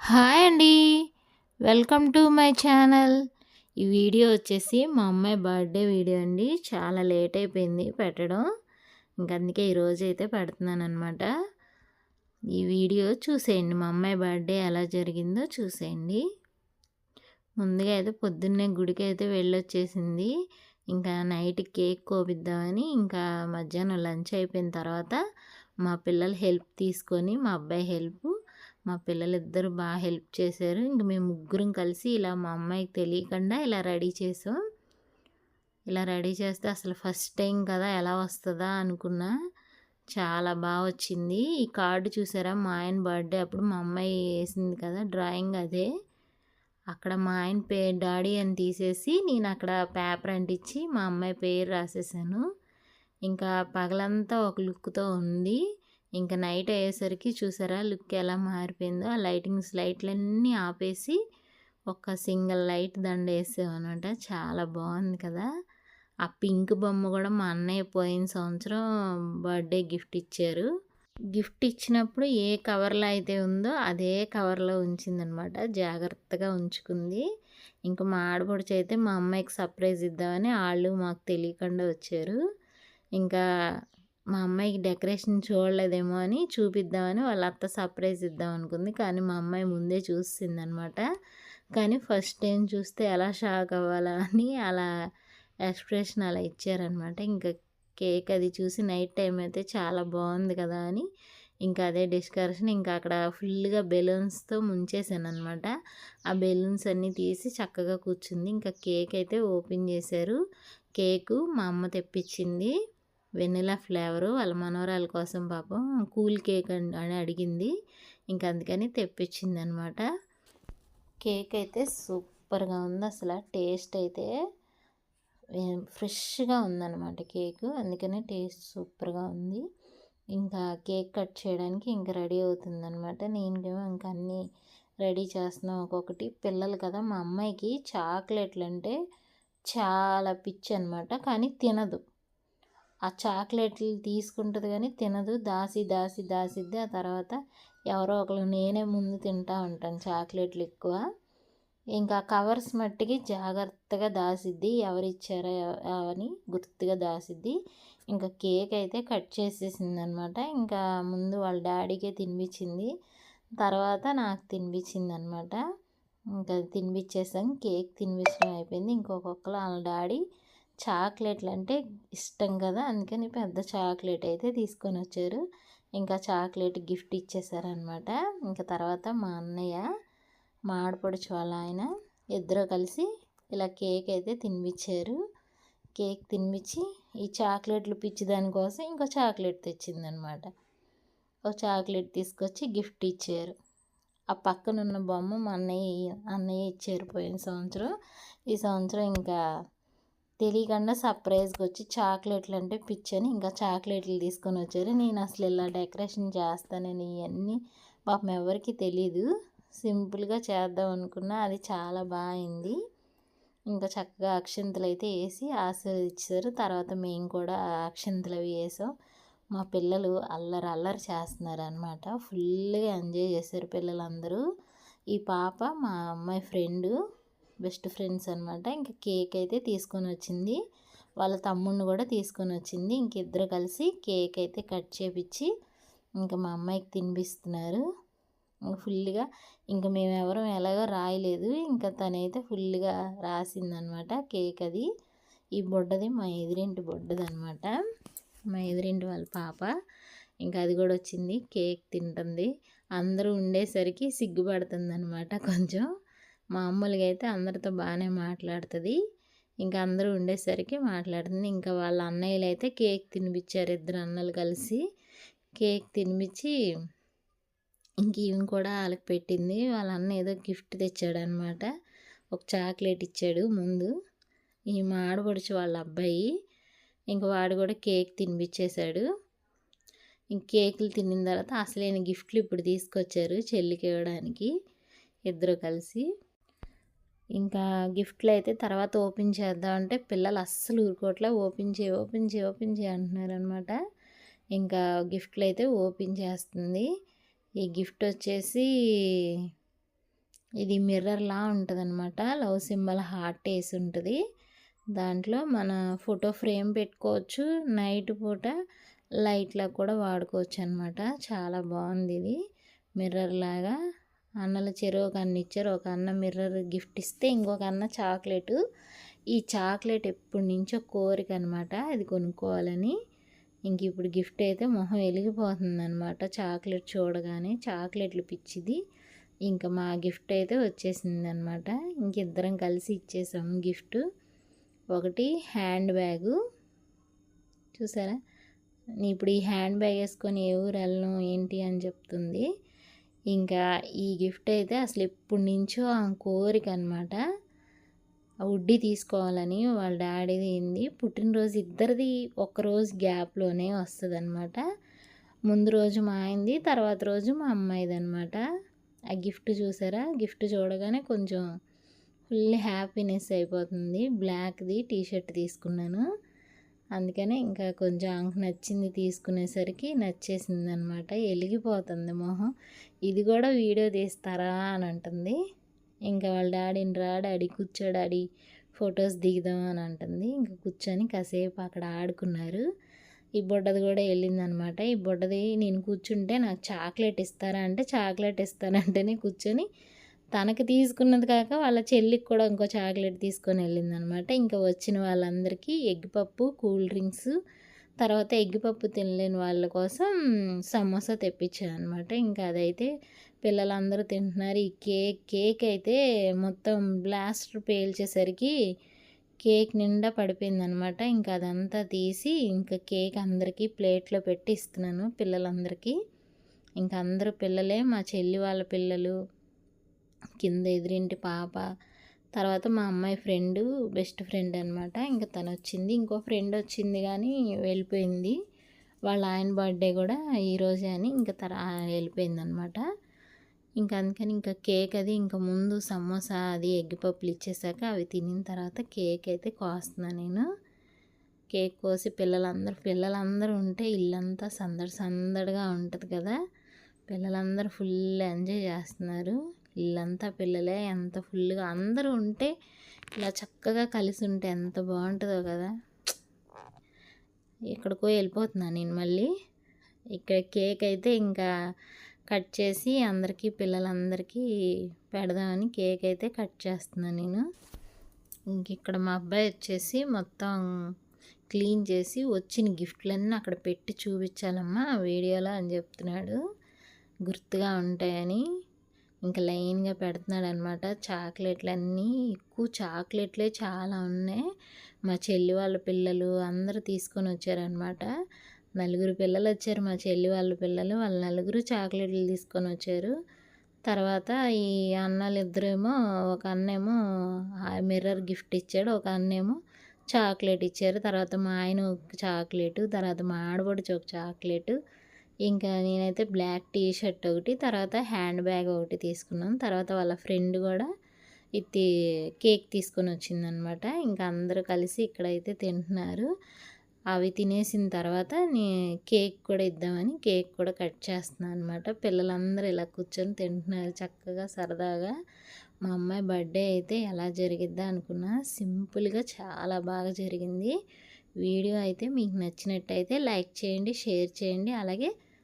Hi అండి. Welcome to my channel. ఈ video వచ్చేసి మా అమ్మాయి బర్త్డే వీడియో అండి. చాలా లేట్ అయిపోయింది పెట్టడం. ఇంక అందుకే ఈరోజు అయితే పెడుతున్నాను అనమాట ఈ వీడియో చూసేయండి. మా అమ్మాయి బర్త్డే ఎలా జరిగిందో చూసేయండి. ముందుగా అయితే పొద్దున్నే గుడికి అయితే వెళ్ళొచ్చేసింది. ఇంకా నైట్ కేక్ కోపిద్దామని ఇంకా మధ్యాహ్నం లంచ్ అయిపోయిన తర్వాత మా పిల్లలు హెల్ప్ తీసుకొని మా అబ్బాయి హెల్ప్ మా పిల్లలిద్దరు బాగా హెల్ప్ చేశారు. ఇంక మేము ముగ్గురం కలిసి ఇలా మా అమ్మాయికి తెలియకుండా ఇలా రెడీ చేసాం. ఇలా రెడీ చేస్తే అసలు ఫస్ట్ టైం కదా ఎలా వస్తుందా అనుకున్నా. చాలా బాగా వచ్చింది. ఈ కార్డు చూసారా? మా ఆయన బర్త్డే అప్పుడు మా అమ్మాయి వేసింది కదా డ్రాయింగ్ అదే. అక్కడ మా ఆయన పే డాడీ అని తీసేసి నేను అక్కడ పేపర్ అంటించి మా అమ్మాయి పేరు రాసేసాను. ఇంకా పగలంతా ఒక లుక్తో ఉంది. ఇంకా నైట్ అయ్యేసరికి చూసారా లుక్ ఎలా మారిపోయిందో ఆ లైటింగ్స్ లైట్లన్నీ ఆపేసి ఒక సింగిల్ లైట్ దండ వేసామన్నమాట చాలా బాగుంది కదా. ఆ పింక్ బొమ్మ కూడా మా అన్నయ్య పోయిన సంవత్సరం బర్త్డే గిఫ్ట్ ఇచ్చారు. గిఫ్ట్ ఇచ్చినప్పుడు ఏ కవర్లో అయితే ఉందో అదే కవర్లో ఉంచిందనమాట. జాగ్రత్తగా ఉంచుకుంది. ఇంకా మా ఆడపడుచు అయితే మా అమ్మాయికి సర్ప్రైజ్ ఇద్దామని వాళ్ళు మాకు తెలియకుండా వచ్చారు. ఇంకా మా అమ్మాయికి డెకరేషన్ చూడలేదేమో అని చూపిద్దామని వాళ్ళ అత్త సర్ప్రైజ్ ఇద్దాం అనుకుంది. కానీ మా అమ్మాయి ముందే చూసింది అనమాట కానీ ఫస్ట్ టైం చూస్తే ఎలా షాక్ అవ్వాలా అని అలా ఎక్స్ప్రెషన్ అలా ఇచ్చారనమాట. ఇంకా కేక్ అది చూసి నైట్ టైం అయితే చాలా బాగుంది కదా అని ఇంకా అదే డిస్కషన్ ఇంకా అక్కడ ఫుల్గా బెలూన్స్తో ముంచేసాను అనమాట ఆ బెలూన్స్ అన్నీ తీసి చక్కగా కూర్చుంది. ఇంకా కేక్ అయితే ఓపెన్ చేశారు. కేకు మా అమ్మ తెప్పించింది. వెనిలా ఫ్లేవరు వాళ్ళ మనవరాల కోసం పాపం కూల్ కేక్ అని అడిగింది. ఇంకా అందుకని తెప్పించింది అనమాట కేక్ అయితే సూపర్గా ఉంది అసలు టేస్ట్ అయితే ఫ్రెష్గా ఉందన్నమాట కేక్. అందుకనే టేస్ట్ సూపర్గా ఉంది. ఇంకా కేక్ కట్ చేయడానికి ఇంకా రెడీ అవుతుందన్నమాట నేనేమో ఇంకా అన్నీ రెడీ చేస్తున్నాం ఒక్కొక్కటి. పిల్లలు కదా మా అమ్మాయికి చాక్లెట్లు అంటే చాలా పిచ్చి అనమాట. కానీ తినదు. ఆ చాక్లెట్లు తీసుకుంటుంది కానీ తినదు. దాసి దాసి దాసిద్ది. ఆ తర్వాత ఎవరో ఒకరు నేనే ముందు తింటా ఉంటాను చాక్లెట్లు ఎక్కువ. ఇంకా కవర్స్ మట్టికి జాగ్రత్తగా దాసిద్ది. ఎవరు అని గుర్తుగా దాసిద్ది. ఇంకా కేక్ అయితే కట్ చేసేసింది అనమాట ఇంకా ముందు వాళ్ళ డాడీకే తినిపించింది. తర్వాత నాకు తినిపించింది అనమాట ఇంకా తినిపించేసాం. కేక్ తినిపించడం అయిపోయింది. ఇంకొకళ్ళు వాళ్ళ డాడీ చాక్లెట్లు అంటే ఇష్టం కదా అందుకని పెద్ద చాక్లెట్ అయితే తీసుకొని వచ్చారు ఇంకా చాక్లెట్ గిఫ్ట్ ఇచ్చేసారనమాట ఇంకా తర్వాత మా అన్నయ్య మా ఆడపడుచు వాళ్ళ ఆయన ఇద్దరు కలిసి ఇలా కేక్ అయితే తినిపించారు కేక్ తినిపించి ఈ చాక్లెట్లు పిచ్చి దానికోసం ఇంకో చాక్లెట్ తెచ్చిందనమాట ఒక చాక్లెట్ తీసుకొచ్చి గిఫ్ట్ ఇచ్చారు. ఆ పక్కనున్న బొమ్మ మా అన్నయ్య అన్నయ్య ఇచ్చారు పోయిన సంవత్సరం. ఈ సంవత్సరం ఇంకా తెలియకుండా సర్ప్రైజ్గా వచ్చి చాక్లెట్లు అంటే పిచ్చని ఇంకా చాక్లెట్లు తీసుకొని వచ్చారు. నేను అసలు ఇలా డెకరేషన్ చేస్తానని ఇవన్నీ పాపం ఎవరికి తెలీదు. సింపుల్గా చేద్దాం అనుకున్నా అది చాలా బాగుంది. ఇంకా చక్కగా అక్షంతలు అయితే వేసి ఆశీర్వదించారు. తర్వాత మేము కూడా అక్షంతలు అవి వేసాం. మా పిల్లలు అల్లరి అల్లరి చేస్తున్నారు అనమాట ఫుల్గా ఎంజాయ్ చేశారు పిల్లలందరూ. ఈ పాప మా అమ్మాయి ఫ్రెండు బెస్ట్ ఫ్రెండ్స్ అనమాట ఇంకా కేక్ అయితే తీసుకొని వచ్చింది. వాళ్ళ తమ్ముడిని కూడా తీసుకొని వచ్చింది. ఇంక ఇద్దరు కలిసి కేక్ అయితే కట్ చేపించి ఇంకా మా అమ్మాయికి తినిపిస్తున్నారు. ఫుల్గా ఇంకా మేము ఎవరం ఎలాగో రాయలేదు. ఇంకా తనైతే ఫుల్గా రాసిందనమాట కేక్ అది. ఈ బొడ్డది మా ఎదురింటి బొడ్డది అనమాట మా ఎదురింటి వాళ్ళ పాప. ఇంకా అది కూడా వచ్చింది. కేక్ తింటుంది. అందరూ ఉండేసరికి సిగ్గుపడుతుంది అనమాట కొంచెం. మామూలుగా అయితే అందరితో బాగానే మాట్లాడుతుంది. ఇంకా అందరూ ఉండేసరికి మాట్లాడుతుంది. ఇంకా వాళ్ళ అన్నయ్యలు అయితే కేక్ తినిపించారు ఇద్దరు అన్నలు కలిసి. కేక్ తినిపించి ఇంక ఈమె కూడా వాళ్ళకి పెట్టింది. వాళ్ళ అన్న ఏదో గిఫ్ట్ తెచ్చాడనమాట. ఒక చాక్లెట్ ఇచ్చాడు ముందు. ఈ ఆడపడుచు వాళ్ళ అబ్బాయి. ఇంక వాడు కూడా కేక్ తినిపించేశాడు ఇంక కేకులు తినిన తర్వాత అసలైన గిఫ్ట్లు ఇప్పుడు తీసుకొచ్చారు చెల్లికి ఇవ్వడానికి. ఇద్దరు కలిసి. ఇంకా గిఫ్ట్లు అయితే తర్వాత ఓపెన్ చేద్దాం అంటే పిల్లలు అస్సలు ఊరుకోట్లే ఓపెన్ చేయి ఓపెన్ చేయి ఓపెన్ చేయి అంటున్నారు అనమాట ఇంకా గిఫ్ట్లు అయితే ఓపెన్ చేస్తుంది. ఈ గిఫ్ట్ వచ్చేసి ఇది మిర్రర్లా ఉంటుంది అనమాట లవ్ సింబల్ హార్ట్ వేసి ఉంటుంది. దాంట్లో మన ఫోటో ఫ్రేమ్ పెట్టుకోవచ్చు. నైట్ పూట లైట్లా కూడా వాడుకోవచ్చు అనమాట చాలా బాగుంది ఇది. మిర్రర్ లాగా. అన్నల చెరువు ఒక అన్న ఇచ్చారు. ఒక అన్న మిర్రర్ గిఫ్ట్ ఇస్తే ఇంకొక అన్న చాక్లెట్. ఈ చాక్లెట్ ఎప్పటి నుంచో కోరిక అనమాట అది కొనుక్కోవాలని. ఇంక ఇప్పుడు గిఫ్ట్ అయితే మొహం వెలిగిపోతుంది అనమాట చాక్లెట్ చూడగానే చాక్లెట్లు పిచ్చిది. ఇంకా మా గిఫ్ట్ అయితే వచ్చేసింది అనమాట ఇంక ఇద్దరం కలిసి ఇచ్చేసాము గిఫ్ట్. ఒకటి హ్యాండ్ బ్యాగు. చూసారా? ఇప్పుడు ఈ హ్యాండ్ బ్యాగ్ వేసుకొని ఏ ఊరు వెళ్ళను ఏంటి అని చెప్తుంది. ఇంకా ఈ గిఫ్ట్ అయితే అసలు ఎప్పటి నుంచో ఆ కోరిక అనమాట ఉడ్డి తీసుకోవాలని వాళ్ళ డాడీది ఏంది పుట్టినరోజు ఇద్దరిది ఒక్కరోజు గ్యాప్లోనే వస్తుంది అనమాట ముందు రోజు మా ఆయనది తర్వాత రోజు మా అమ్మాయిది అనమాట ఆ గిఫ్ట్ చూసారా? గిఫ్ట్ చూడగానే కొంచెం ఫుల్ హ్యాపీనెస్ అయిపోతుంది. బ్లాక్ది టీషర్ట్ తీసుకున్నాను. అందుకనే ఇంకా కొంచెం ఆమెకు నచ్చింది తీసుకునేసరికి నచ్చేసింది అనమాట వెలిగిపోతుంది మొహం. ఇది కూడా వీడియో తీస్తారా అని అంటుంది. ఇంకా వాళ్ళ డాడీని రా డాడీ కూర్చో డాడీ ఫొటోస్ దిగుదాం అని అంటుంది. ఇంకా కూర్చొని కాసేపు అక్కడ ఆడుకున్నారు. ఈ బుడ్డది కూడా వెళ్ళిందనమాట. ఈ బుడ్డది నేను కూర్చుంటే నాకు చాక్లెట్ ఇస్తారా అంటే చాక్లెట్ ఇస్తానంటేనే కూర్చొని తనకి తీసుకున్నది కాక వాళ్ళ చెల్లికి కూడా ఇంకో చాక్లెట్ తీసుకొని వెళ్ళింది అనమాట ఇంకా వచ్చిన వాళ్ళందరికీ ఎగ్ పప్పు కూల్ డ్రింక్స్ తర్వాత ఎగ్ పప్పు తినలేని వాళ్ళ కోసం సమోసా తెప్పించాను అనమాట ఇంకా అదైతే పిల్లలందరూ తింటున్నారు. ఈ కేక్ కేక్ అయితే మొత్తం బ్లాస్ట్ పేల్చేసరికి కేక్ నిండా పడిపోయింది అనమాట ఇంకా అదంతా తీసి ఇంకా కేక్ అందరికీ ప్లేట్లో పెట్టి ఇస్తున్నాను పిల్లలందరికీ. ఇంకా అందరూ పిల్లలే మా చెల్లి వాళ్ళ పిల్లలు కింద ఎదురింటి పాప. తర్వాత మా అమ్మాయి ఫ్రెండ్ బెస్ట్ ఫ్రెండ్ అనమాట ఇంకా తను వచ్చింది ఇంకో ఫ్రెండ్ వచ్చింది కానీ వెళ్ళిపోయింది. వాళ్ళ ఆయన బర్త్డే కూడా ఈరోజే అని ఇంకా తర వెళ్ళిపోయింది అనమాట ఇంకా అందుకని ఇంకా కేక్ అది ఇంకా ముందు సమోసా అది ఎగ్ పప్పులు ఇచ్చేసాక అవి తినిన తర్వాత కేక్ అయితే కోస్తున్నాను నేను. కేక్ కోసి పిల్లలందరూ పిల్లలందరూ ఉంటే ఇల్లంతా సందడి సందడిగా ఉంటుంది కదా. పిల్లలందరూ ఫుల్ ఎంజాయ్ చేస్తున్నారు. ఇల్లంతా పిల్లలే ఎంత ఫుల్గా అందరూ ఉంటే ఇలా చక్కగా కలిసి ఉంటే ఎంత బాగుంటుందో కదా. ఎక్కడికో వెళ్ళిపోతున్నాను నేను మళ్ళీ. ఇక్కడ కేక్ అయితే ఇంకా కట్ చేసి అందరికీ పిల్లలందరికీ పెడదామని కేక్ అయితే కట్ చేస్తున్నాను నేను. ఇంక ఇక్కడ మా అబ్బాయి వచ్చేసి మొత్తం క్లీన్ చేసి వచ్చిన గిఫ్ట్లన్నీ అక్కడ పెట్టి చూపించాలమ్మా వీడియోలో అని చెప్తున్నాడు. గుర్తుగా ఉంటాయని. ఇంకా లైన్గా పెడుతున్నాడు అనమాట చాక్లెట్లు అన్నీ ఎక్కువ చాక్లెట్లే చాలా ఉన్నాయి. మా చెల్లి వాళ్ళ పిల్లలు అందరూ తీసుకొని వచ్చారనమాట. నలుగురు పిల్లలు వచ్చారు. మా చెల్లి వాళ్ళ పిల్లలు వాళ్ళ నలుగురు చాక్లెట్లు తీసుకొని వచ్చారు. తర్వాత ఈ అన్నలు ఇద్దరేమో ఒక అన్నేమో మిర్రర్ గిఫ్ట్ ఇచ్చాడు ఒక అన్నేమో చాక్లెట్ ఇచ్చారు. తర్వాత మా ఆయన ఒక చాక్లెట్ తర్వాత మా ఆడబడిచి ఒక చాక్లెట్. ఇంకా నేనైతే బ్లాక్ టీ షర్ట్ ఒకటి తర్వాత హ్యాండ్ బ్యాగ్ ఒకటి తీసుకున్నాను. తర్వాత వాళ్ళ ఫ్రెండ్ కూడా ఇది కేక్ తీసుకొని వచ్చిందనమాట. ఇంకా అందరూ కలిసి ఇక్కడైతే తింటున్నారు. అవి తినేసిన తర్వాత నే కేక్ కూడా ఇద్దామని కేక్ కూడా కట్ చేస్తున్నాను అనమాట పిల్లలందరూ ఇలా కూర్చొని తింటున్నారు చక్కగా సరదాగా. మా అమ్మాయి బర్త్డే అయితే ఎలా జరిగిద్దా అనుకున్నా సింపుల్గా చాలా బాగా జరిగింది. వీడియో అయితే మీకు నచ్చినట్టయితే లైక్ చేయండి షేర్ చేయండి. అలాగే